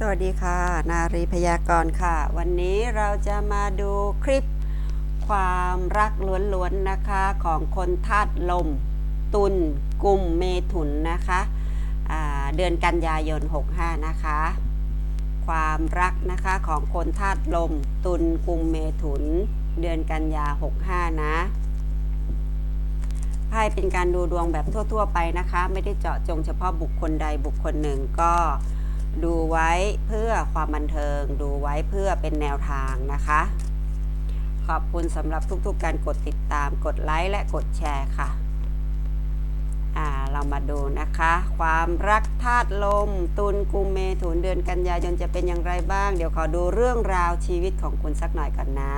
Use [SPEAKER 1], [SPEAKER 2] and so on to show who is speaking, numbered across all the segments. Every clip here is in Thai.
[SPEAKER 1] สวัสดีค่ะ นารีพยากรณ์ค่ะ วันนี้เราจะมาดูคลิปความรักล้วนๆนะคะของคนธาตุลม ตุลกุมเมถุนนะคะเดือนกันยายน 65 นะคะ ความรักนะคะของคนธาตุลม ตุลกุมเมถุน เดือนกันยา 65 นะไพ่เป็นการดูดวงแบบทั่ว ๆ ไปนะคะ ไม่ได้เจาะจงเฉพาะบุคคลใดบุคคลหนึ่งก็ ดูไว้เพื่อความบันเทิง ดูไว้เพื่อเป็นแนวทางนะคะ ขอบคุณสำหรับทุกๆ การกดติดตาม กดไลค์และกดแชร์ค่ะอ่าเรามาดูนะคะ ความรักธาตุลม ตุลกุมเมถุนเดือนกันยายนจะเป็นอย่างไรบ้าง เดี๋ยวขอดูเรื่องราวชีวิตของคุณสักหน่อยก่อนนะ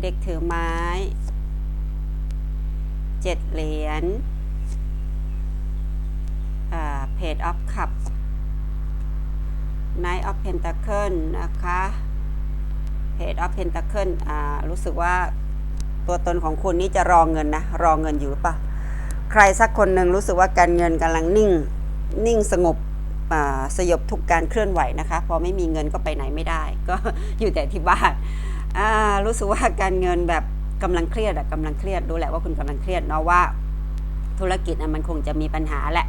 [SPEAKER 1] เด็กถือไม้ เจ็ดเหรียญเพจออฟคัพไนท์ออฟเพนต c เคิลนะคะเพจออฟเพนต c เคิลรู้สึกว่าตัวตนของคุณนี่จะรอเงินนะ รอเงินอยู่หรือเปล่าใครสักคนหนึ่งรู้สึกว่าการเงินกำลังนิ่ง นิ่งสงบอ่าสยบทุกการเคลื่อนไหวนะคะ พอไม่มีเงินก็ไปไหนไม่ได้ ก็อยู่แต่ที่บ้านอ่ารู้สึกว่าการเงินแบบ กำลังเครียดอะกำลังเครียดรู้แหละว่าคุณกำลังเครียดเนาะว่า ธุรกิจอะมันคงจะมีปัญหาแหละ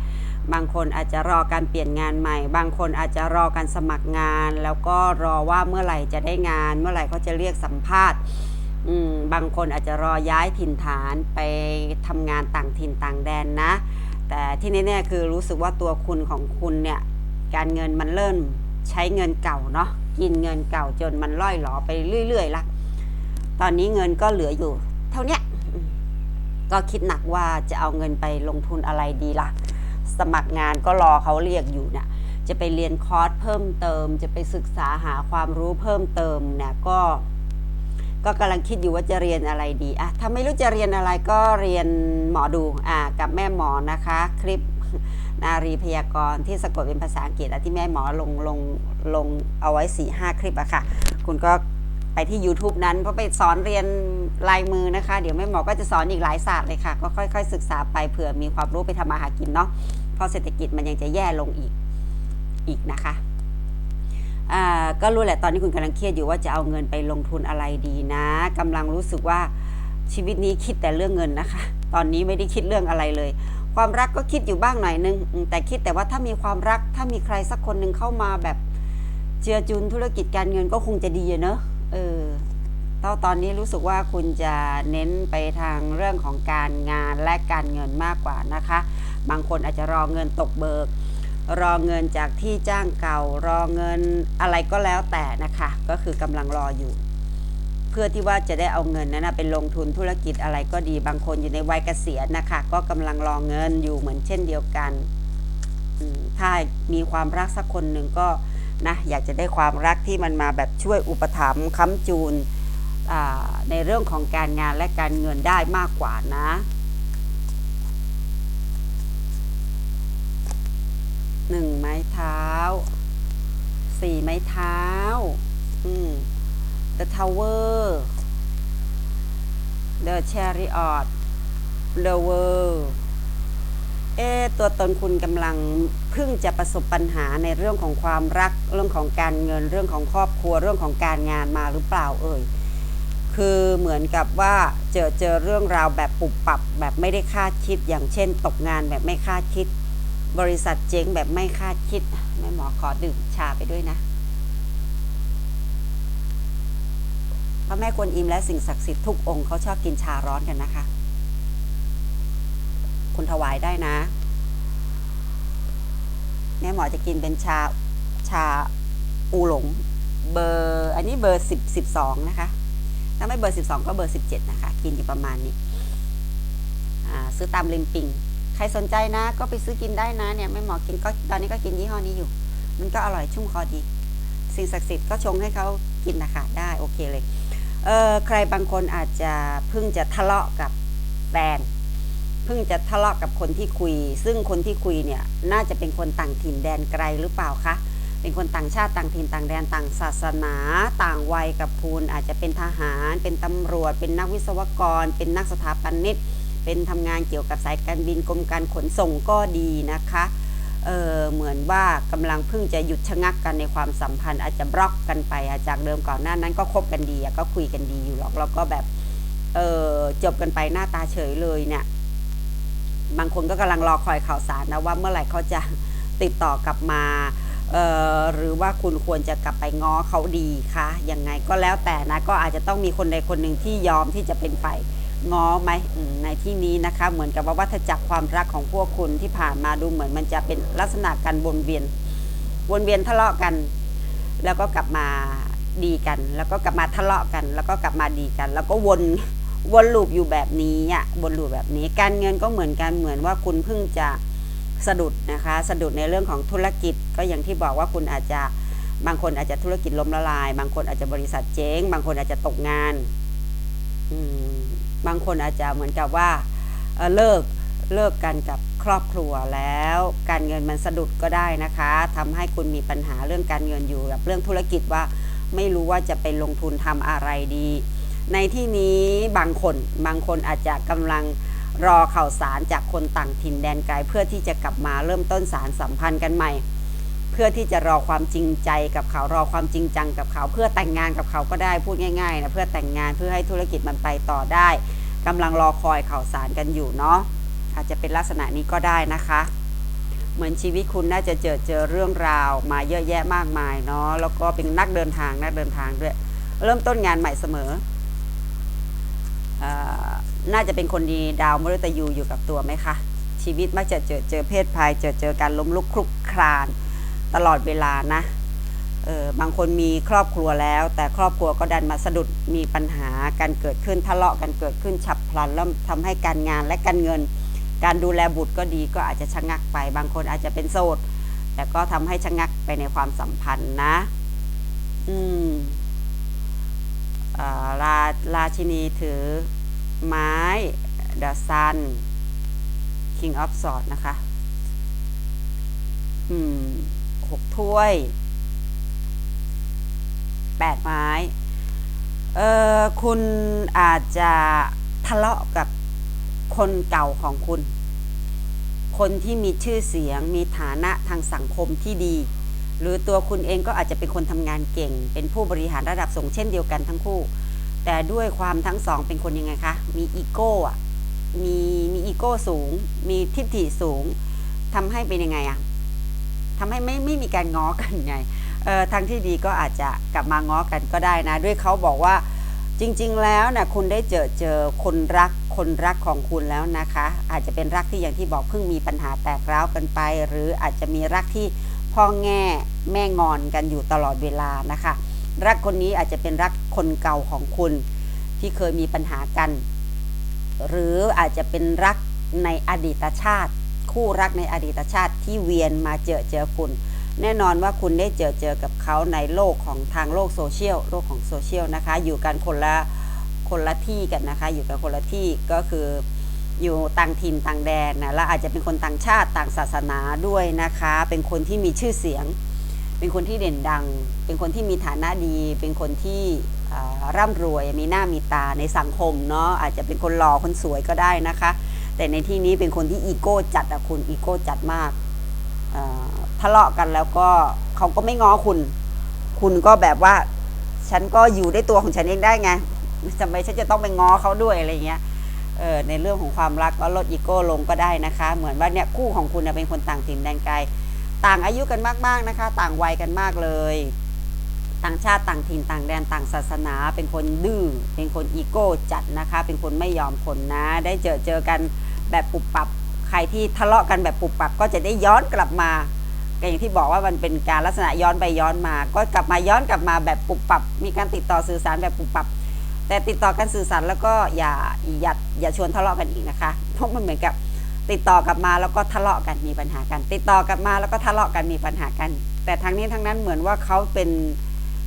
[SPEAKER 1] บางคนอาจจะรอการเปลี่ยนงานใหม่ บางคนอาจจะรอการสมัครงาน แล้วก็รอว่าเมื่อไหร่จะได้งาน เมื่อไหร่เขาจะเรียกสัมภาษณ์อืมบางคนอาจจะรอย้ายถิ่นฐานไปทำงานต่างถิ่นต่างแดนนะ แต่ที่แน่ๆคือรู้สึกว่าตัวคุณของคุณเนี่ยการเงินมันเริ่มใช้เงินเก่าเนาะกินเงินเก่าจนมันล่อยหลอไปเรื่อยๆละ ตอนนี้เงินก็เหลืออยู่ เท่านี้ก็คิดหนักว่าจะเอาเงินไปลงทุนอะไรดีล่ะ สมัครงานก็รอเขาเรียกอยู่เนี่ยจะไปเรียนคอร์สเพิ่มเติม จะไปศึกษาหาความรู้เพิ่มเติมเนี่ยก็ ก็กำลังคิดอยู่ว่าจะเรียนอะไรดีอะถ้าไม่รู้จะเรียนอะไรก็เรียนหมอดูอ่ากับแม่หมอนะคะ คลิปนารีพยากรณ์ที่สะกดเป็นภาษาอังกฤษอะที่แม่หมอลงลงลงเอาไว้4ี่ห้าคลิปอะค่ะ คุณก็ ไปที่ YouTube นั้น เพราะไปสอนเรียนลายมือนะคะ เดี๋ยวแม่หมอก็จะสอนอีกหลายศาสตร์เลยค่ะ ก็ค่อยๆ ศึกษาไปเผื่อมีความรู้ไปทำมาหากินเนาะเพราะเศรษฐกิจมันยังจะแย่ลงอีกอีกนะคะก็รู้แหละตอนนี้คุณกำลังเครียดอยู่ว่าจะเอาเงินไปลงทุนอะไรดีนะกำลังรู้สึกว่าชีวิตนี้คิดแต่เรื่องเงินนะคะ ตอนนี้ไม่ได้คิดเรื่องอะไรเลย ความรักก็คิดอยู่บ้างหน่อยนึง แต่คิดแต่ว่าถ้ามีความรักถ้ามีใครสักคนหนึ่งเข้ามาแบบเจือจุนธุรกิจการเงินก็คงจะดีเนอะ เออตอนตอนนี้รู้สึกว่าคุณจะเน้นไปทางเรื่องของการงานและการเงินมากกว่านะคะ บางคนอาจจะรอเงินตกเบิก รอเงินจากที่จ้างเก่า รอเงินอะไรก็แล้วแต่นะคะ ก็คือกำลังรออยู่ เพื่อที่ว่าจะได้เอาเงินนั้นนะไปลงทุนธุรกิจอะไรก็ดี บางคนอยู่ในวัยเกษียณนะคะ ก็กำลังรอเงินอยู่เหมือนเช่นเดียวกันถ้ามีความรักสักคนหนึ่งก็ นะอยากจะได้ความรักที่มันมาแบบช่วยอุปถัมภ์ค้ำจูนในเรื่องของการงานและการเงินได้มากกว่านะหนึ่งไม้เท้าสี่ไม้เท้าอืม The Tower The Chariot The World เอ๊ตัวตนคุณกำลังเพิ่งจะประสบปัญหาในเรื่องของความรัก เรื่องของการเงินเรื่องของครอบครัวเรื่องของการงานมาหรือเปล่าเอ่ยคือเหมือนกับว่าเจอเจอเรื่องราวแบบปุบปับแบบไม่ได้คาดคิด อย่างเช่น ตกงานแบบไม่คาดคิด บริษัทเจ๊งแบบไม่คาดคิดแม่หมอขอดื่มชาไปด้วยนะพระแม่กวนอิมและสิ่งศักดิ์สิทธิ์ทุกองค์เขาชอบกินชาร้อนกันนะคะ คุณถวายได้นะแม่หมอจะกินเป็นชาชาอูหลงเบอร์อันนี้เบอร์สิบสิบสองนะคะ ถ้าไม่เบอร์สิบสองก็เบอร์สิบเจ็ดนะคะ กินอยู่ประมาณนี้ซื้อตามริมปิง ใครสนใจนะ ก็ไปซื้อกินได้นะเนี่ยแม่หมอกินก็ตอนนี้ก็กินยี่ห้อนี้อยู่ มันก็อร่อยชุ่มคอดี สิ่งศักดิ์สิทธิ์ก็ชงให้เขากินนะคะได้โอเคเลยเออใครบางคนอาจจะเพิ่งจะทะเลาะกับแฟน เพิ่งจะทะเลาะกับคนที่คุย ซึ่งคนที่คุยเนี่ยน่าจะเป็นคนต่างถิ่นแดนไกลหรือเปล่าคะเป็นคนต่างชาติต่างถิ่นต่างแดนต่างศาสนา ต่างวัยกับคุณอาจจะเป็นทหาร เป็นตำรวจ เป็นนักวิศวกร เป็นนักสถาปนิกเป็นทำงานเกี่ยวกับสายการบินกรมการขนส่งก็ดีนะคะเออเหมือนว่ากำลังเพิ่งจะหยุดชะงักกันในความสัมพันธ์ อาจจะบล็อกกันไปอะจากเดิมก่อนหน้านั้นก็คบกันดีก็คุยกันดีอยู่หรอกแล้วก็แบบจบกันไปหน้าตาเฉยเลยเนี่ย บางคนก็กำลังรอคอยข่าวสารนะว่าเมื่อไหร่เขาจะติดต่อกลับมาหรือว่าคุณควรจะกลับไปง้อเขาดีคะยังไงก็แล้วแต่นะก็อาจจะต้องมีคนใดคนหนึ่งที่ยอมที่จะเป็นฝ่ายง้อไหมในที่นี้นะคะ เหมือนกับว่าวัฏจักรความรักของพวกคุณที่ผ่านมาดูเหมือนมันจะเป็นลักษณะการวนเวียน วนเวียนทะเลาะกัน แล้วก็กลับมาดีกัน แล้วก็กลับมาทะเลาะกัน แล้วก็กลับมาดีกัน แล้วก็วน วนลูปอยู่แบบนี้อะวนลูปแบบนี้ การเงินก็เหมือนกันเหมือนว่าคุณเพิ่งจะสะดุดนะคะ สะดุดในเรื่องของธุรกิจก็อย่างที่บอกว่าคุณอาจจะบางคนอาจจะธุรกิจล้มละลาย บางคนอาจจะบริษัทเจ๊ง บางคนอาจจะตกงานบางคนอาจจะเหมือนกับว่าเเลิกเลิกกันกับครอบครัวแล้ว การเงินมันสะดุดก็ได้นะคะทำให้คุณมีปัญหาเรื่องการเงินอยู่กับเรื่องธุรกิจว่าไม่รู้ว่าจะไปลงทุนทำอะไรดี ในที่นี้บางคนบางคนอาจจะกำลังรอข่าวสารจากคนต่างถิ่นแดนไกลเพื่อที่จะกลับมาเริ่มต้นสารสัมพันธ์กันใหม่ เพื่อที่จะรอความจริงใจกับเขารอความจริงจังกับเขา เพื่อแต่งงานกับเขาก็ได้พูดง่ายๆนะเพื่อแต่งงานเพื่อให้ธุรกิจมันไปต่อได้กำลังรอคอยข่าวสารกันอยู่เนาะอาจจะเป็นลักษณะนี้ก็ได้นะคะ เหมือนชีวิตคุณน่าจะเจอเจอเรื่องราวมาเยอะแยะมากมายเนาะแล้วก็เป็นนักเดินทางนักเดินทางด้วย เริ่มต้นงานใหม่เสมอเอ่อ น่าจะเป็นคนดีดาวมฤตยูอยู่กับตัวไหมคะ ชีวิตมักจะเจอเจอเพศภัยเจอเจอการล้มลุกคลุกคลาน ตลอดเวลานะเออบางคนมีครอบครัวแล้ว แต่ครอบครัวก็ดันมาสะดุดมีปัญหาการเกิดขึ้นทะเลาะกันเกิดขึ้นฉับพลันแล้วทำให้การงานและการเงิน การดูแลบุตรก็ดีก็อาจจะชะงักไป บางคนอาจจะเป็นโสดแต่ก็ทำให้ชะงักไปในความสัมพันธ์นะ อืมอ่า ราราชินีถือไม้ The Sun King of Swords นะคะอืมหกถ้วย แปดไม้ เออคุณอาจจะทะเลาะกับคนเก่าของคุณ คนที่มีชื่อเสียงมีฐานะทางสังคมที่ดี หรือตัวคุณเองก็อาจจะเป็นคนทำงานเก่ง เป็นผู้บริหารระดับสูงเช่นเดียวกันทั้งคู่ แต่ด้วยความทั้งสองเป็นคนยังไงคะ มีอีโก้อะมีมีอีโก้สูง มีทิฏฐิสูงทำให้เป็นยังไงอะทำให้ไม่ไม่มีการง้อกันไงเออทางที่ดีก็อาจจะกลับมาง้อกันก็ได้นะ ด้วยเขาบอกว่าจริง ๆ แล้วนะคุณได้เจอเจอคนรักคนรักของคุณแล้วนะคะ อาจจะเป็นรักที่อย่างที่บอกเพิ่งมีปัญหาแตกร้าวกันไป หรืออาจจะมีรักที่ พ่อแง่แม่งอนกันอยู่ตลอดเวลานะคะ รักคนนี้อาจจะเป็นรักคนเก่าของคุณที่เคยมีปัญหากัน หรืออาจจะเป็นรักในอดีตชาติ คู่รักในอดีตชาติที่เวียนมาเจอเจอคุณ แน่นอนว่าคุณได้เจอเจอกับเขาในโลกของทางโลกโซเชียลโลกของโซเชียลนะคะ อยู่กันคนละคนละที่กันนะคะ อยู่กันคนละที่ก็คือ อยู่ต่างถิ่นต่างแดนนะและอาจจะเป็นคนต่างชาติต่างศาสนาด้วยนะคะ เป็นคนที่มีชื่อเสียง เป็นคนที่เด่นดัง เป็นคนที่มีฐานะดี เป็นคนที่อ่าร่ำรวยมีหน้ามีตาในสังคมเนาะอาจจะเป็นคนหล่อคนสวยก็ได้นะคะ แต่ในที่นี้เป็นคนที่อีโก้จัดอะคุณอีโก้จัดมากาทะเลาะกันแล้วก็เขาก็ไม่ง้อคุณ คุณก็แบบว่าฉันก็อยู่ได้ตัวของฉันเองได้ไงทำไมฉันจะต้องไปง้อเขาด้วยอะไรเงี้ย ในเรื่องของความรักก็ลดอีโก้ลงก็ได้นะคะ เหมือนว่าเนี่ยคู่ของคุณเป็นคนต่างถิ่นแดนไกล ต่างอายุกันมากๆนะคะ ต่างวัยกันมากเลย ต่างชาติต่างถิ่นต่างแดนต่างศาสนา เป็นคนดื้อเป็นคนอีโก้จัดนะคะ เป็นคนไม่ยอมคนนะ ได้เจอเจอกันแบบปุบปับใครที่ทะเลาะกันแบบปุบปับก็จะได้ย้อนกลับมาก็อย่างที่บอกว่ามันเป็นการลักษณะย้อนไปย้อนมา ก็กลับมาย้อนกลับมาแบบปุบปับ มีการติดต่อสื่อสารแบบปุบปับ แต่ติดต่อกันสื่อสารแล้วก็อย่าอย่าอย่าชวนทะเลาะกันอีกนะคะ เพราะมันเหมือนกับติดต่อกลับมาแล้วก็ทะเลาะกันมีปัญหากัน ติดต่อกลับมาแล้วก็ทะเลาะกันมีปัญหากัน แต่ทั้งนี้ทั้งนั้นเหมือนว่าเขาเป็น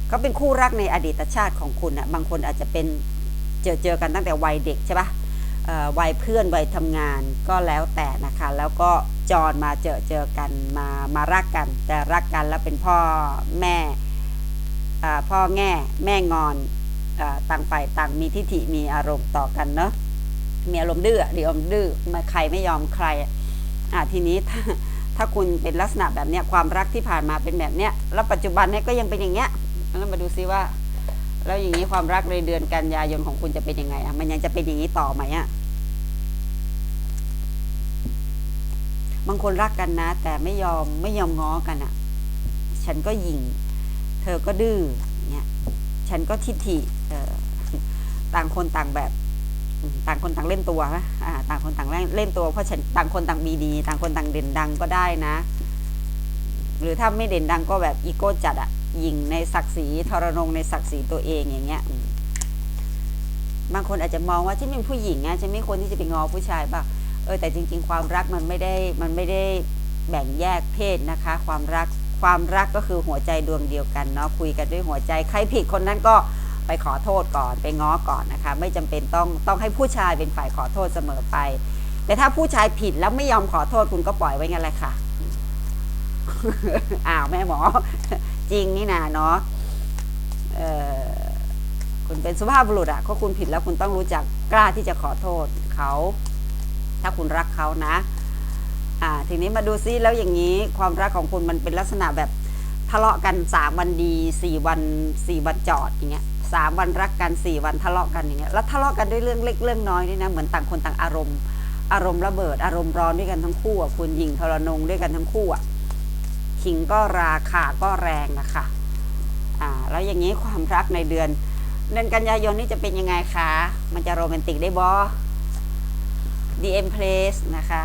[SPEAKER 1] เขาเป็นคู่รักในอดีตชาติของคุณอะบางคนอาจจะเป็นเจอเจอกันตั้งแต่วัยเด็กใช่ปะเอ่อวัยเพื่อนวัยทำงานก็แล้วแต่นะคะ แล้วก็จรมาเจอเจอกันมามารักกัน แต่รักกันแล้วเป็นพ่อแม่พ่อแง่แม่งอน ต่างฝ่ายต่างมีทิฐิมีอารมณ์ต่อกันเนาะมีอารมณ์ดื้ออะเดี๋ยวอารมณ์ดื้อมาใครไม่ยอมใครอะอะทีนี้ถ้าถ้าคุณเป็นลักษณะแบบเนี้ยความรักที่ผ่านมาเป็นแบบเนี้ยแล้วปัจจุบันเนี่ยก็ยังเป็นอย่างเงี้ยแล้วมาดูซิว่า แล้วอย่างนี้ความรักในเดือนกันยายนของคุณจะเป็นยังไงอะมันยังจะเป็นอย่างนี้ต่อไหมอะบางคนรักกันนะ แต่ไม่ยอมไม่ยอมง้อกันอะ ฉันก็หยิงเธอก็ดื้อเนี่ยฉันก็ทิฐิ ต่างคนต่างแบบต่างคนต่างเล่นตัวนะต่างคนต่างเล่นเล่นตัว เพราะฉันต่างคนต่างมีดี ต่างคนต่างเด่นดังก็ได้นะ หรือถ้าไม่เด่นดังก็แบบอีโก้จัดอะยิงในศักดิ์ศรีทรนงในศักดิ์ศรีตัวเองอย่างเงี้ยบางคนอาจจะมองว่าฉันเป็นผู้หญิงอะฉันไม่ควรที่จะไปงอผู้ชายป่ะเออแต่จริง ๆ ความรักมันไม่ได้มันไม่ได้แบ่งแยกเพศนะคะ ความรักความรักก็คือหัวใจดวงเดียวกันเนาะคุยกันด้วยหัวใจใครผิดคนนั้นก็ ไปขอโทษก่อนไปง้อก่อนนะคะ ไม่จำเป็นต้องต้องให้ผู้ชายเป็นฝ่ายขอโทษเสมอไป แต่ถ้าผู้ชายผิดแล้วไม่ยอมขอโทษคุณก็ปล่อยไว้งั้นแหละค่ะอ้าวแม่หมอ จริงนี่นาเนาะคุณเป็นสุภาพบุรุษอะก็คุณผิดแล้วคุณต้องรู้จักกล้าที่จะขอโทษเขา ถ้าคุณรักเขานะอ่าทีนี้มาดูซิแล้วอย่างนี้ความรักของคุณมันเป็นลักษณะแบบทะเลาะกันสามวันดีสี่วันสี่วันจอดอย่างเงี้ย สามวันรักกันสี่วันทะเลาะกันอย่างเงี้ยแล้วทะเลาะกันด้วยเรื่องเล็กเรื่องน้อยนี่นะเหมือนต่างคนต่างอารมณ์ อารมณ์ระเบิด อารมณ์ร้อนด้วยกันทั้งคู่อะคุณหญิงทรนงด้วยกันทั้งคู่อะขิงก็ราคาก็แรงนะคะอ่าแล้วอย่างนี้ความรักในเดือน เดือนกันยายนนี่จะเป็นยังไงคะมันจะโรแมนติกได้บอ DM Place นะคะ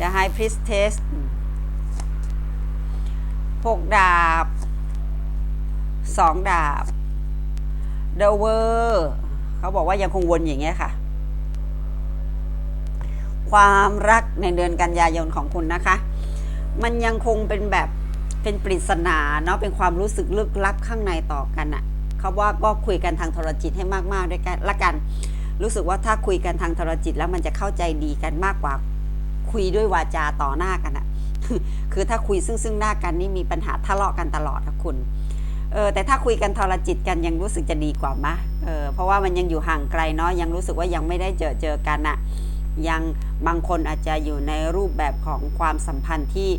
[SPEAKER 1] The High Priestess หกดาบ สองดาบ The World เขาบอกว่ายังคงวนอย่างเงี้ยค่ะ ความรักในเดือนกันยายนของคุณนะคะ มันยังคงเป็นแบบเป็นปริศนาเนาะเป็นความรู้สึกลึกลับข้างในต่อกันอะเขาว่าก็คุยกันทางโทรจิตให้มากๆด้วยกันละกัน รู้สึกว่าถ้าคุยกันทางโทรจิตแล้วมันจะเข้าใจดีกันมากกว่าคุยด้วยวาจาต่อหน้ากันอะคือถ้าคุยซึ่งซึ่งหน้ากันนี่มีปัญหาทะเลาะกันตลอดนะคุณ เออแต่ถ้าคุยกันทรจิตกันยังรู้สึกจะดีกว่ามะเออเพราะว่ามันยังอยู่ห่างไกลเนาะยังรู้สึกว่ายังไม่ได้เจอเจอกันอะยังบางคนอาจจะอยู่ในรูปแบบของความสัมพันธ์ที่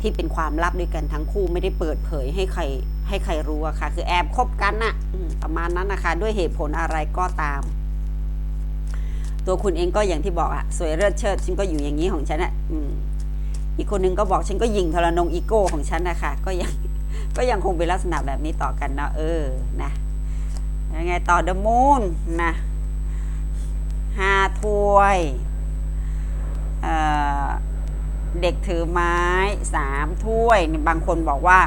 [SPEAKER 1] ที่เป็นความลับด้วยกันทั้งคู่ไม่ได้เปิดเผยให้ใครให้ใครรู้อะค่ะ คือแอบคบกันน่ะประมาณนั้นนะคะ ด้วยเหตุผลอะไรก็ตาม ตัวคุณเองก็อย่างที่บอกอะสวยเลิศเชิดฉันก็อยู่อย่างนี้ของฉันอะอีกคนนึงก็บอกฉันก็ยิงทรนงอีโก้ของฉันนะคะก็ยัง ก็ยังคงเป็นลักษณะแบบนี้ต่อกันเนาะเออนะยังไงต่อเดมูนนะห้าถ้วยเเด็กถือไม้สามถ้วยนี่บางคนบอกว่า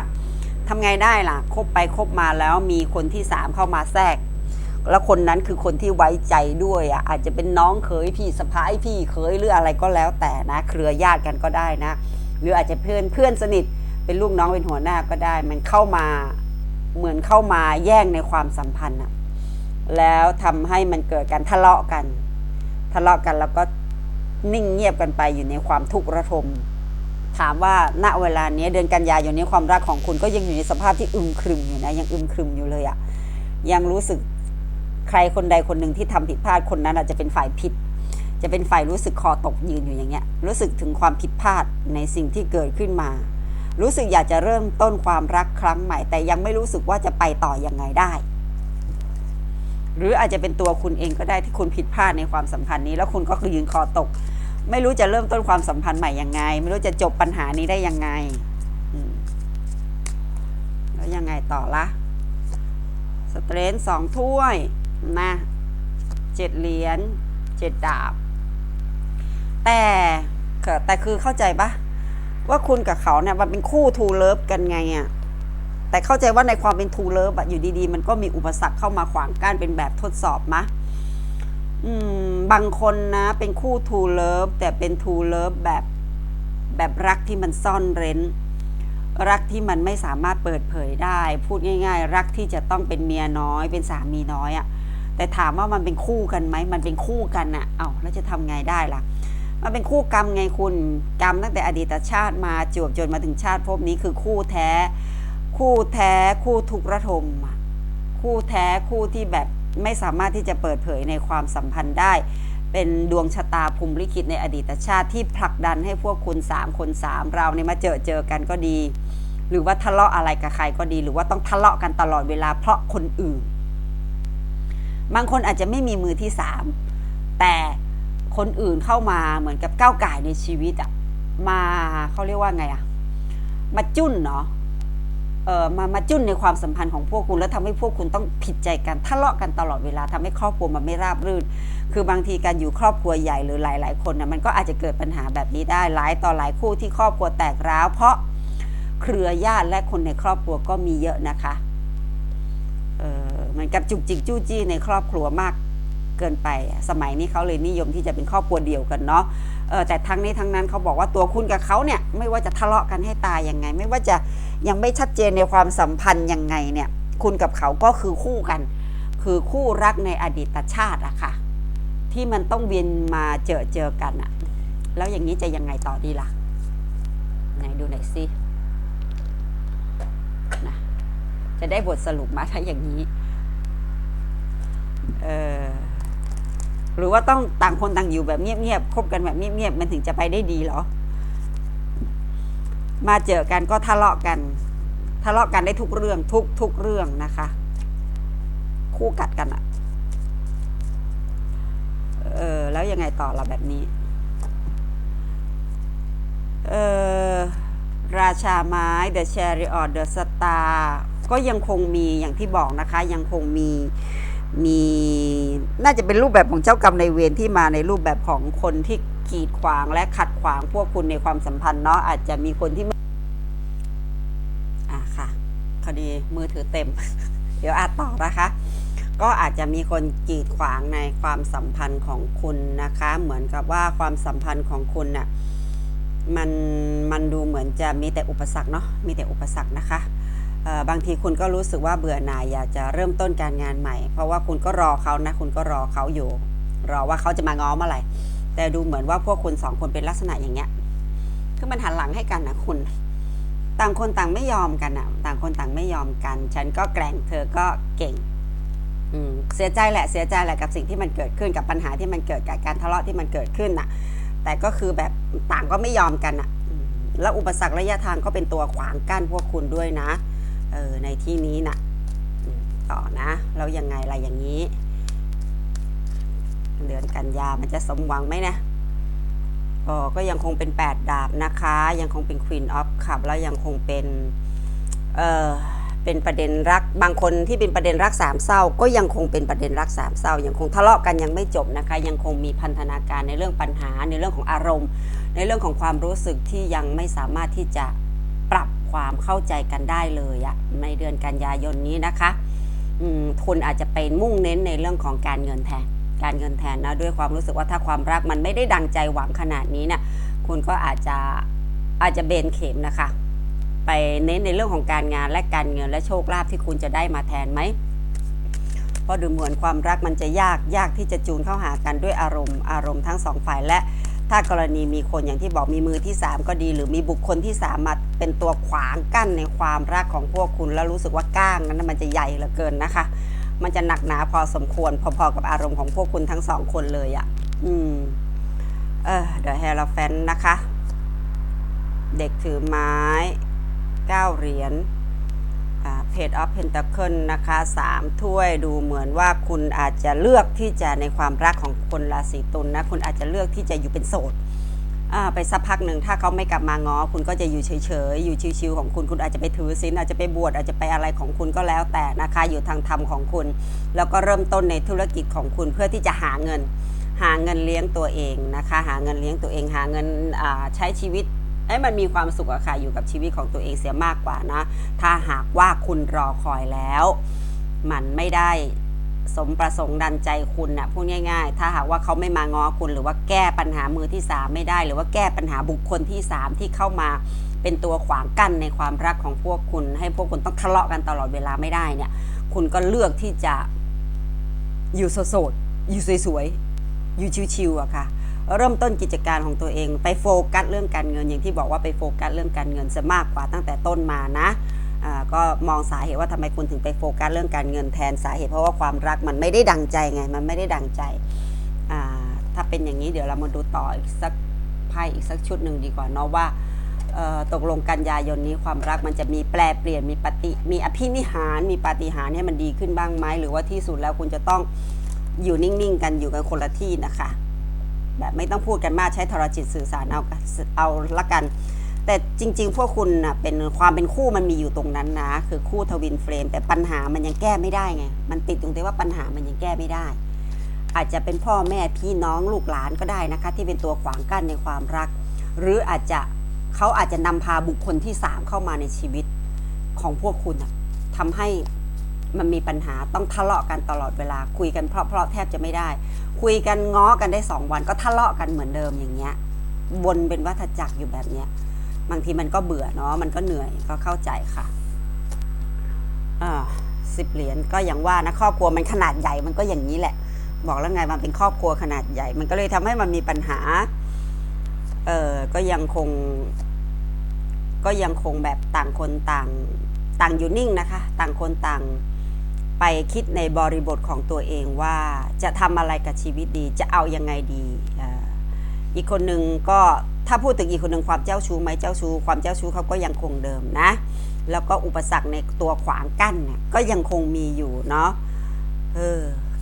[SPEAKER 1] ทำไงได้ล่ะ คบไปคบมาแล้วมีคนที่สามเข้ามาแทรก แล้วคนนั้นคือคนที่ไว้ใจด้วยอะอาจจะเป็นน้องเขยพี่สะพ้ายพี่เขยหรืออะไรก็แล้วแต่นะ เครือญาติกันก็ได้นะ หรืออาจจะเพื่อนเพื่อนสนิท เป็นลูกน้องเป็นหัวหน้าก็ได้ มันเข้ามาเหมือนเข้ามาแย่งในความสัมพันธ์อะแล้วทำให้มันเกิดการทะเลาะกัน ทะเลาะกันแล้วก็นิ่งเงียบกันไปอยู่ในความทุกข์ระทม ถามว่าณเวลานี้เดือนกันยายนนี้ความรักของคุณก็ยังอยู่ในสภาพที่อึมครึมอยู่นะยังอึมครึมอยู่เลยอะยังรู้สึกใครคนใดคนหนึ่งที่ทำผิดพลาดคนนั้นอาจจะเป็นฝ่ายผิด จะเป็นฝ่ายรู้สึกคอตกยืนอยู่อย่างเงี้ยรู้สึกถึงความผิดพลาดในสิ่งที่เกิดขึ้นมา รู้สึกอยากจะเริ่มต้นความรักครั้งใหม่ แต่ยังไม่รู้สึกว่าจะไปต่อยังไงได้ หรืออาจจะเป็นตัวคุณเองก็ได้ที่คุณผิดพลาดในความสัมพันธ์นี้ แล้วคุณก็คือยืนคอตก ไม่รู้จะเริ่มต้นความสัมพันธ์ใหม่ยังไง ไม่รู้จะจบปัญหานี้ได้ยังไงแล้วยังไงต่อละสเตรนสองถ้วยนะเจ็ดเหรียญเจ็ดดาบ แต่แต่คือเข้าใจปะ ว่าคุณกับเขาเนี่ยมันเป็นคู่ทูเลิฟกันไงอะ่ะแต่เข้าใจว่าในความเป็นทูเลิฟอะอยู่ดีๆ มันก็มีอุปสรรคเข้ามาขวางกั้นเป็นแบบทดสอบมะอืมบางคนนะเป็นคู่ทูเลิฟแต่เป็นทูเลิฟแบบแบบรักที่มันซ่อนเร้น รักที่มันไม่สามารถเปิดเผยได้ พูดง่าย ๆ รักที่จะต้องเป็นเมียน้อย เป็นสามีน้อยอะ่ะแต่ถามว่ามันเป็นคู่กันไหมมันเป็นคู่กันอะ่ะเอา้าแล้วจะทำไงได้ล่ะ มันเป็นคู่กรรมไงคุณกรรมตั้งแต่อดีตชาติมาจวบจนมาถึงชาติภพนี้คือคู่แท้ คู่แท้คู่ทุกระทมคู่แท้คู่ที่แบบไม่สามารถที่จะเปิดเผยในความสัมพันธ์ได้ เป็นดวงชะตาภูมิลิขิตในอดีตชาติที่ผลักดันให้พวกคุณสามคนสามเราเนี่ยมาเจอเจอกันก็ดี หรือว่าทะเลาะอะไรกับใครก็ดี หรือว่าต้องทะเลาะกันตลอดเวลาเพราะคนอื่น บางคนอาจจะไม่มีมือที่สามแต่ คนอื่นเข้ามาเหมือนกับก้าวไก่ในชีวิตอะมาเขาเรียกว่าไงอะมาจุ้นเนาะเออมามาจุ้นในความสัมพันธ์ของพวกคุณ แล้วทำให้พวกคุณต้องผิดใจกันทะเลาะกันตลอดเวลาทำให้ครอบครัวมันไม่ราบรื่น คือบางทีการอยู่ครอบครัวใหญ่หรือหลาย ๆ คนนะมันก็อาจจะเกิดปัญหาแบบนี้ได้หลายต่อหลายคู่ที่ครอบครัวแตกร้าว เพราะเครือญาติและคนในครอบครัวก็มีเยอะนะคะเออเหมือนกับจุกจิกจู้จี้ในครอบครัวมาก เกินไป สมัยนี้เขาเลยนิยมที่จะเป็นครอบครัวเดียวกันเนาะเออแต่ทั้งนี้ทั้งนั้นเขาบอกว่าตัวคุณกับเขาเนี่ยไม่ว่าจะทะเลาะกันให้ตายยังไง ไม่ว่าจะยังไม่ชัดเจนในความสัมพันธ์ยังไงเนี่ยคุณกับเขาก็คือคู่กัน คือคู่รักในอดีตชาติอะค่ะ ที่มันต้องเวียนมาเจอเจอกันอะแล้วอย่างนี้จะยังไงต่อดีล่ะไหนดูหน่อยสินะจะได้บทสรุปมาถ้าอย่างนี้ เออ หรือว่าต้องต่างคนต่างอยู่แบบเงียบๆคบกันแบบเงียบๆมันถึงจะไปได้ดีเหรอ มาเจอกันก็ทะเลาะกัน ทะเลาะกันได้ทุกเรื่องทุกทุกเรื่องนะคะ คู่กัดกันอะเออแล้วยังไงต่อละแบบนี้ เออราชาไม้ The Chariot The Star ก็ยังคงมีอย่างที่บอกนะคะ ยังคงมี มีน่าจะเป็นรูปแบบของเจ้ากรรมในเวรที่มาในรูปแบบของคนที่กีดขวางและขัดขวางพวกคุณในความสัมพันธ์เนาะอาจจะมีคนที่ม่อ่าค่ะคดีมือถือเต็ม เดี๋ยวอาจต่อนะคะ ก็อาจจะมีคนกีดขวางในความสัมพันธ์ของคุณนะคะ เหมือนกับว่าความสัมพันธ์ของคุณน่ะมันมันดูเหมือนจะมีแต่อุปสรรคเนาะมีแต่อุปสรรคนะคะ บางทีคุณก็รู้สึกว่าเบื่อหน่ายอยากจะเริ่มต้นการงานใหม่ เพราะว่าคุณก็รอเขานะ คุณก็รอเขาอยู่ รอว่าเขาจะมาง้อเมื่อไหร่แต่ดูเหมือนว่าพวกคุณสองคนเป็นลักษณะอย่างเงี้ยคือมันหันหลังให้กันนะคุณ ต่างคนต่างไม่ยอมกันอะต่างคนต่างไม่ยอมกัน ฉันก็แกร่งเธอก็เก่งอืมเสียใจแหละเสียใจแหละกับสิ่งที่มันเกิดขึ้นกับปัญหาที่มันเกิดกับการทะเลาะที่มันเกิดขึ้นน่ะ แต่ก็คือแบบต่างก็ไม่ยอมกันอะ แล้วอุปสรรคระยะทางก็เป็นตัวขวางกั้นพวกคุณด้วยนะ เออในที่นี้น่ะต่อนะแล้วยังไงล่ะอย่างนี้ เดือนกันยามันจะสมหวังไหมนะอ๋อก็ยังคงเป็น 8 ดาบนะคะ ยังคงเป็น Queen of Cup แล้วยังคงเป็น เออเป็นประเด็นรัก บางคนที่เป็นประเด็นรักสามเศร้า ก็ยังคงเป็นประเด็นรักสามเศร้า ยังคงทะเลาะกันยังไม่จบนะคะ ยังคงมีพันธนาการในเรื่องปัญหา ในเรื่องของอารมณ์ ในเรื่องของความรู้สึกที่ยังไม่สามารถที่จะ ความเข้าใจกันได้เลยอะในเดือนกันยายนนี้นะคะอืมคุณอาจจะเป็นมุ่งเน้นในเรื่องของการเงินแทน การเงินแทนนะด้วยความรู้สึกว่าถ้าความรักมันไม่ได้ดังใจหวังขนาดนี้เนี่ยคุณก็อาจจะอาจจะเบนเข็มนะคะ ไปเน้นในเรื่องของการงานและการเงินและโชคลาภที่คุณจะได้มาแทนไหมเพราะดูเหมือนความรักมันจะยากยากที่จะจูนเข้าหากันด้วยอารมณ์อารมณ์ทั้งสองฝ่ายและ ถ้ากรณีมีคนอย่างที่บอกมีมือที่ 3 ก็ดี หรือมีบุคคลที่3มาเป็นตัวขวางกั้นในความรักของพวกคุณ แล้วรู้สึกว่าก้างนั้นมันจะใหญ่เหลือเกินนะคะ มันจะหนักหนาพอสมควรพอๆกับอารมณ์ของพวกคุณทั้งสองคนเลยอะ่ะ อืม เออเดอะเฮลแฟนนะคะ เด็กถือไม้9เหรียญ เพจออฟเพนต c เคิลนะคะ3ถ้วยดูเหมือนว่าคุณอาจจะเลือกที่จะในความรักของคนราศีตุลนนะคุณอาจจะเลือกที่จะอยู่เป็นโสดอ่าไปสักพักหนึ่งถ้าเขาไม่กลับมาง้อคุณก็จะอยู่เฉยๆอยู่ชิวๆของคุณคุณอาจจะไปถือศีลอาจจะไปบวชอาจจะไปอะไรของคุณก็แล้วแต่นะคะอยู่ทางธรรมของคุณ แล้วก็เริ่มต้นในธุรกิจของคุณเพื่อที่จะหาเงิน หาเงินเลี้ยงตัวเองนะคะ หาเงินเลี้ยงตัวเองหาเงินอ่าใช้ชีวิต ให้มันมีความสุขอะค่ะอยู่กับชีวิตของตัวเองเสียมากกว่านะ ถ้าหากว่าคุณรอคอยแล้ว มันไม่ได้สมประสงค์ดันใจคุณนะพูดง่าย ๆ ถ้าหากว่าเขาไม่มาง้อคุณ หรือว่าแก้ปัญหามือที่3ไม่ได้ หรือว่าแก้ปัญหาบุคคลที่3ที่เข้ามาเป็นตัวขวางกั้นในความรักของพวกคุณ ให้พวกคุณต้องทะเลาะกันตลอดเวลาไม่ได้เนี่ย คุณก็เลือกที่จะอยู่โสดๆอยู่สวยๆอยู่ชิวๆอะค่ะ เริ่มต้นกิจการของตัวเอง ไปโฟกัสเรื่องการเงิน อย่างที่บอกว่าไปโฟกัสเรื่องการเงินจะมากกว่าตั้งแต่ต้นมานะก็มองสาเหตุว่าทำไมคุณถึงไปโฟกัสเรื่องการเงินแทนสาเหตุเพราะว่าความรักมันไม่ได้ดังใจไง มันไม่ได้ดังใจ ถ้าเป็นอย่างนี้เดี๋ยวเรามาดูต่ออีกสักไพ่อีกสักชุดหนึ่งดีกว่าเนาะว่าตกลงกันยายนนี้ความรักมันจะมีแปลเปลี่ยนมีปฏิมีอภินิหาร มีปฏิหารให้มันดีขึ้นบ้างไหมหรือว่าที่สุดแล้วคุณจะต้องอยู่นิ่งๆ กันอยู่กันคนละที่นะคะ แบบไม่ต้องพูดกันมากใช้ทรจิตสื่อสารเอาเอาละกัน แต่จริง ๆ พวกคุณนะเป็นความเป็นคู่มันมีอยู่ตรงนั้นนะ คือคู่ทวินเฟรม แต่ปัญหามันยังแก้ไม่ได้ไง มันติดตรงที่ว่าปัญหามันยังแก้ไม่ได้ อาจจะเป็นพ่อแม่พี่น้องลูกหลานก็ได้นะคะ ที่เป็นตัวขวางกั้นในความรัก หรืออาจจะเขาอาจจะนำพาบุคคลที่สามเข้ามาในชีวิตของพวกคุณนะทำให้ มันมีปัญหาต้องทะเลาะกันตลอดเวลาคุยกันเพราะๆแทบจะไม่ได้ คุยกันง้อกันได้สองวันก็ทะเลาะกันเหมือนเดิมอย่างเงี้ยวนเป็นวัฏจักรอยู่แบบเนี้ยบางทีมันก็เบื่อเนาะมันก็เหนื่อยก็เข้าใจค่ะอ่าสิบเหรียญก็อย่างว่านะครอบครัวมันขนาดใหญ่มันก็อย่างนี้แหละ บอกแล้วไงมันเป็นครอบครัวขนาดใหญ่ มันก็เลยทำให้มันมีปัญหาเออก็ยังคง ก็ยังคงแบบต่างคนต่าง ต่างอยู่นิ่งนะคะ ต่างคนต่าง ไปคิดในบริบทของตัวเองว่าจะทำอะไรกับชีวิตดีจะเอายังไงดีอีกคนหนึ่งก็ถ้าพูดถึงอีกคนหนึ่งความเจ้าชู้ไหมเจ้าชู้ความเจ้าชู้เขาก็ยังคงเดิมนะ แล้วก็อุปสรรคในตัวขวางกั้นเนี่ยก็ยังคงมีอยู่เนาะเออ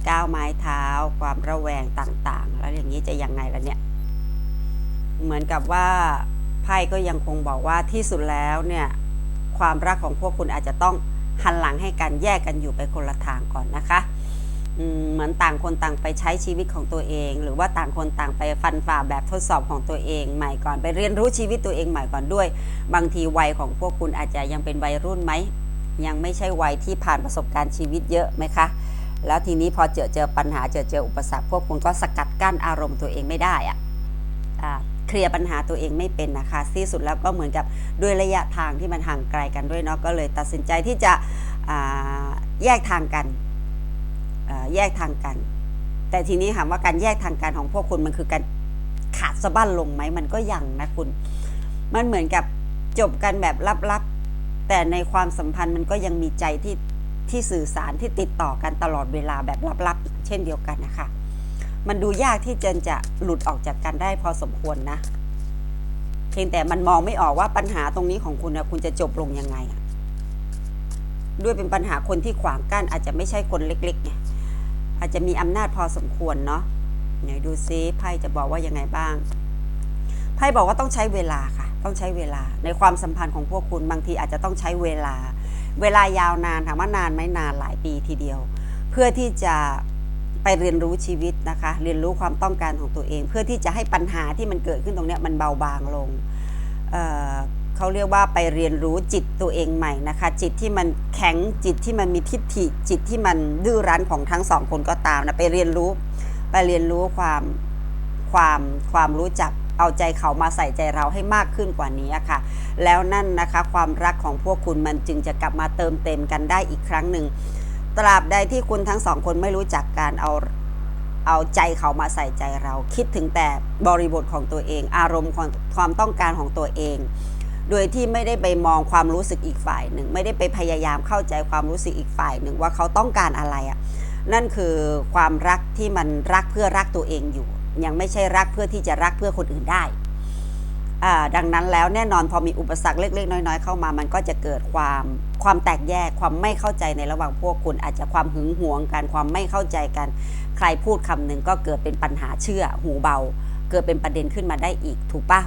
[SPEAKER 1] ก้าวไม้เท้า ความระแวงต่างๆ แล้วอย่างนี้จะยังไงล่ะเนี่ย เหมือนกับว่าไพ่ก็ยังคงบอกว่าที่สุดแล้วเนี่ย ความรักของพวกคุณอาจจะต้อง หันหลังให้กันแยกกันอยู่ไปคนละทางก่อนนะคะเหมือนต่างคนต่างไปใช้ชีวิตของตัวเอง หรือว่าต่างคนต่างไปฟันฝ่าแบบทดสอบของตัวเองใหม่ก่อนไปเรียนรู้ชีวิตตัวเองใหม่ก่อนด้วย บางทีวัยของพวกคุณอาจจะยังเป็นวัยรุ่นไหมยังไม่ใช่วัยที่ผ่านประสบการณ์ชีวิตเยอะไหมคะแล้วทีนี้พอเจอเจอปัญหาเจอเจออุปสรรคพวกคุณก็สกัดกั้นอารมณ์ตัวเองไม่ได้อะอ่า เคลียร์ปัญหาตัวเองไม่เป็นนะคะที่สุดแล้วก็เหมือนกับด้วยระยะทางที่มันห่างไกลกันด้วยเนาะก็เลยตัดสินใจที่จะแยกทางกันแยกทางกัน แต่ทีนี้ถามว่าการแยกทางกันของพวกคุณมันคือการขาดสะบั้นลงไหมมันก็ยังนะคุณ มันเหมือนกับจบกันแบบลับๆ แต่ในความสัมพันธ์มันก็ยังมีใจที่ที่สื่อสารที่ติดต่อกันตลอดเวลาแบบลับๆ เช่นเดียวกันนะคะ มันดูยากที่จะจะหลุดออกจากกันได้พอสมควรนะ เพียงแต่มันมองไม่ออกว่าปัญหาตรงนี้ของคุณนะคุณจะจบลงยังไงด้วยเป็นปัญหาคนที่ขวางกั้นอาจจะไม่ใช่คนเล็กๆไงอาจจะมีอำนาจพอสมควรเนาะไหนดูซิไพ่จะบอกว่ายังไงบ้างไพ่บอกว่าต้องใช้เวลาค่ะ ต้องใช้เวลาในความสัมพันธ์ของพวกคุณบางทีอาจจะต้องใช้เวลา เวลายาวนานถามว่านานไหมนานหลายปีทีเดียว เพื่อที่จะ ไปเรียนรู้ชีวิตนะคะ เรียนรู้ความต้องการของตัวเอง เพื่อที่จะให้ปัญหาที่มันเกิดขึ้นตรงนี้มันเบาบางลงเเขาเรียกว่าไปเรียนรู้จิตตัวเองใหม่นะคะ จิตที่มันแข็งจิตที่มันมีทิฏฐิจิตที่มันดื้อรั้นของทั้งสองคนก็ตามนะไปเรียนรู้ไปเรียนรู้ความความความรู้จักเอาใจเขามาใส่ใจเราให้มากขึ้นกว่านี้ค่ะ แล้วนั่นนะคะความรักของพวกคุณมันจึงจะกลับมาเติมเต็มกันได้อีกครั้งหนึ่ง ตราบใดที่คุณทั้งสองคนไม่รู้จักการเอาเอาใจเขามาใส่ใจเรา คิดถึงแต่บริบทของตัวเอง อารมณ์ของความต้องการของตัวเอง โดยที่ไม่ได้ไปมองความรู้สึกอีกฝ่ายหนึ่ง ไม่ได้ไปพยายามเข้าใจความรู้สึกอีกฝ่ายหนึ่งว่าเขาต้องการอะไรอะ่ะนั่นคือความรักที่มันรักเพื่อรักตัวเองอยู่ ยังไม่ใช่รักเพื่อที่จะรักเพื่อคนอื่นได้ ดังนั้นแล้วแน่นอนพอมีอุปสรรคเล็กๆ น้อย ๆ เข้ามา มันก็จะเกิดความความแตกแยกความไม่เข้าใจในระหว่างพวกคุณ อาจจะความหึงหวงกันความไม่เข้าใจกัน ใครพูดคำหนึ่งก็เกิดเป็นปัญหาเชื่อ หูเบา เกิดเป็นประเด็นขึ้นมาได้อีกถูกปะ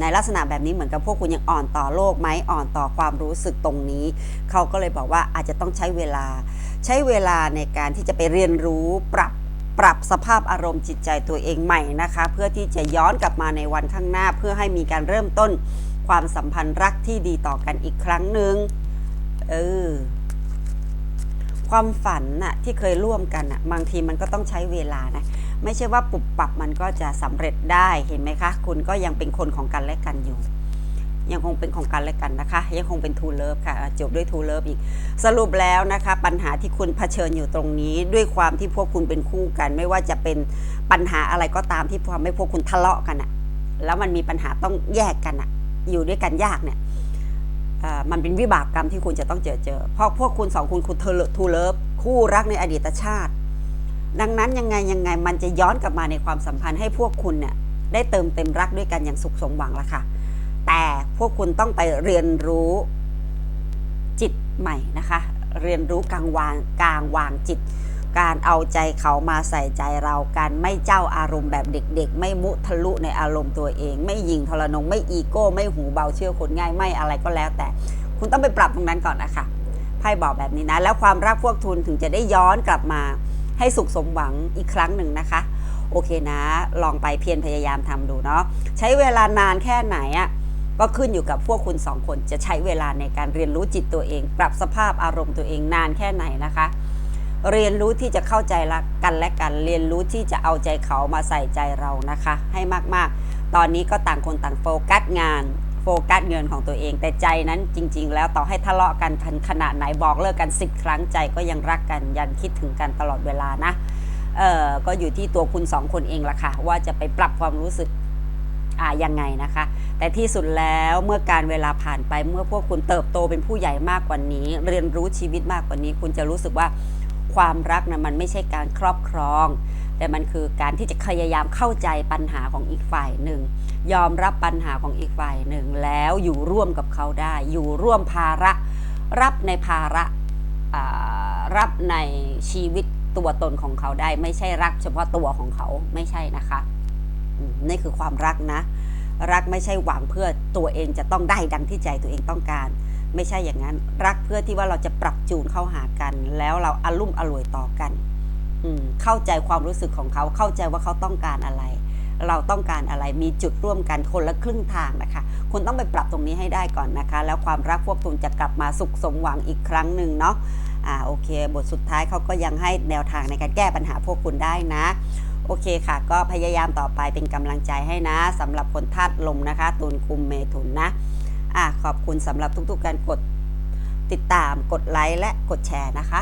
[SPEAKER 1] ในลักษณะแบบนี้เหมือนกับพวกคุณยังอ่อนต่อโลกไหมอ่อนต่อความรู้สึกตรงนี้ เขาก็เลยบอกว่าอาจจะต้องใช้เวลา ใช้เวลาในการที่จะไปเรียนรู้ปรับ ปรับสภาพอารมณ์จิตใจตัวเองใหม่นะคะ เพื่อที่จะย้อนกลับมาในวันข้างหน้า เพื่อให้มีการเริ่มต้นความสัมพันธ์รักที่ดีต่อกันอีกครั้งหนึ่งเออความฝันน่ะที่เคยร่วมกันน่ะบางทีมันก็ต้องใช้เวลานะไม่ใช่ว่าปุบปับมันก็จะสำเร็จได้เห็นไหมคะ คุณก็ยังเป็นคนของกันและกันอยู่ ยังคงเป็นของกันและกันนะคะ ยังคงเป็นทูเลิฟค่ะ จบด้วยทูเลิฟอีก สรุปแล้วนะคะ ปัญหาที่คุณเผชิญอยู่ตรงนี้ ด้วยความที่พวกคุณเป็นคู่กัน ไม่ว่าจะเป็นปัญหาอะไรก็ตามที่ทำให้พวกคุณทะเลาะกันอะแล้วมันมีปัญหาต้องแยกกันอะอยู่ด้วยกันยากเนี่ยอ่ามันเป็นวิบากกรรมที่คุณจะต้องเจอเจอ เพราะพวกคุณสองคุณคุณเทูเลิฟคู่รักในอดีตชาติ ดังนั้นยังไงยังไงมันจะย้อนกลับมาในความสัมพันธ์ให้พวกคุณเนี่ยได้เติมเต็มรักด้วยกันอย่างสุขสมหวังละค่ะ แต่พวกคุณต้องไปเรียนรู้จิตใหม่นะคะ เรียนรู้กลางวางกลางวางจิต การเอาใจเขามาใส่ใจเราการไม่เจ้าอารมณ์แบบเด็ก ๆ ไม่มุทะลุในอารมณ์ตัวเอง ไม่ยิงทรนงไม่อีโก้ ไม่หูเบาเชื่อคนง่ายไม่อะไรก็แล้วแต่ คุณต้องไปปรับตรงนั้นก่อนนะคะไพ่บอกแบบนี้นะ แล้วความรักพวกทุนถึงจะได้ย้อนกลับมาให้สุขสมหวังอีกครั้งหนึ่งนะคะ โอเคนะ ลองไปเพียรพยายามทำดูเนาะใช้เวลานานแค่ไหนอะ่ะ ก็ขึ้นอยู่กับพวกคุณสองคนจะใช้เวลาในการเรียนรู้จิตตัวเอง ปรับสภาพอารมณ์ตัวเองนานแค่ไหนนะคะ เรียนรู้ที่จะเข้าใจละกันและกันเรียนรู้ที่จะเอาใจเขามาใส่ใจเรานะคะ ให้มากๆ ตอนนี้ก็ต่างคนต่างโฟกัสงานโฟกัสเงินของตัวเองแต่ใจนั้นจริง ๆ แล้วต่อให้ทะเลาะกันขนาดไหนบอกเลิกกันสิบครั้งใจก็ยังรักกันยังคิดถึงกันตลอดเวลานะเออก็อยู่ที่ตัวคุณสองคนเองละค่ะว่าจะไปปรับความรู้สึก อ่ายังไงนะคะ แต่ที่สุดแล้วเมื่อการเวลาผ่านไปเมื่อพวกคุณเติบโตเป็นผู้ใหญ่มากกว่านี้ เรียนรู้ชีวิตมากกว่านี้ คุณจะรู้สึกว่าความรักนะมันไม่ใช่การครอบครอง แต่มันคือการที่จะพยายามเข้าใจปัญหาของอีกฝ่ายหนึ่ง ยอมรับปัญหาของอีกฝ่ายหนึ่ง แล้วอยู่ร่วมกับเขาได้ อยู่ร่วมภาระ รับในภาระรับในชีวิตตัวตนของเขาได้ ไม่ใช่รักเฉพาะตัวของเขาไม่ใช่นะคะ นี่คือความรักนะ รักไม่ใช่หวังเพื่อตัวเองจะต้องได้ดังที่ใจตัวเองต้องการ ไม่ใช่อย่างนั้น รักเพื่อที่ว่าเราจะปรับจูนเข้าหากัน แล้วเราอารุ่มอร่วยต่อกันเข้าใจความรู้สึกของเขาเข้าใจว่าเขาต้องการอะไร เราต้องการอะไรมีจุดร่วมกันคนละครึ่งทางนะคะ คุณต้องไปปรับตรงนี้ให้ได้ก่อนนะคะ แล้วความรักพวกคุณจะกลับมาสุขสมหวังอีกครั้งหนึ่งเนาะอ่าโอเค บทสุดท้ายเขาก็ยังให้แนวทางในการแก้ปัญหาพวกคุณได้นะ โอเคค่ะ ก็พยายามต่อไปเป็นกำลังใจให้นะสำหรับคนธาตุลมนะคะ ตุลคุมเมถุนนะอะขอบคุณสำหรับทุกๆการกดติดตามกดไลค์และกดแชร์นะคะ